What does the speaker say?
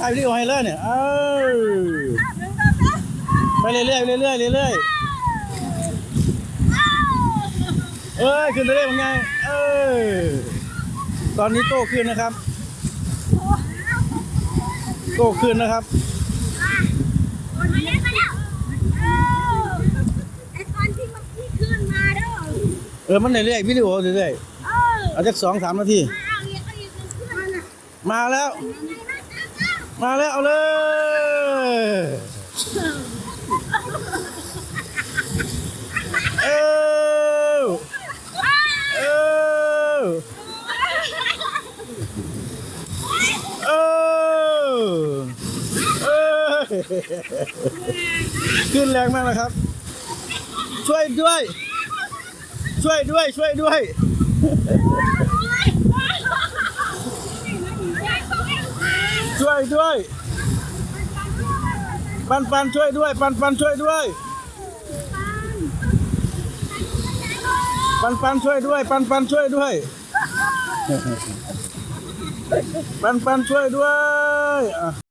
ถ่ายวิดีโอให้เลยเนี่ยเออไปเรื่อยๆไปเรื่อยๆเรื่อยๆเอ้ยขึ้นไปได้ยังไงเออตอนนี้โตขึ้นนะครับ โตขึ้นนะครับเออมันเรื่อยๆวิดีโอเรื่อยๆเอาจักสองสามนาที มาแล้ว มาแล้วเอาเลยเออเออเออเออขึ้นแรงมากนะครับ ช่วยด้วย ช่วยด้วยช่วยด้วย ช่วยด้วย ปันปันช่วยด้วย ปันปันช่วยด้วย ปันปันช่วยด้วย ปันปันช่วยด้วย ปันปันช่วยด้วย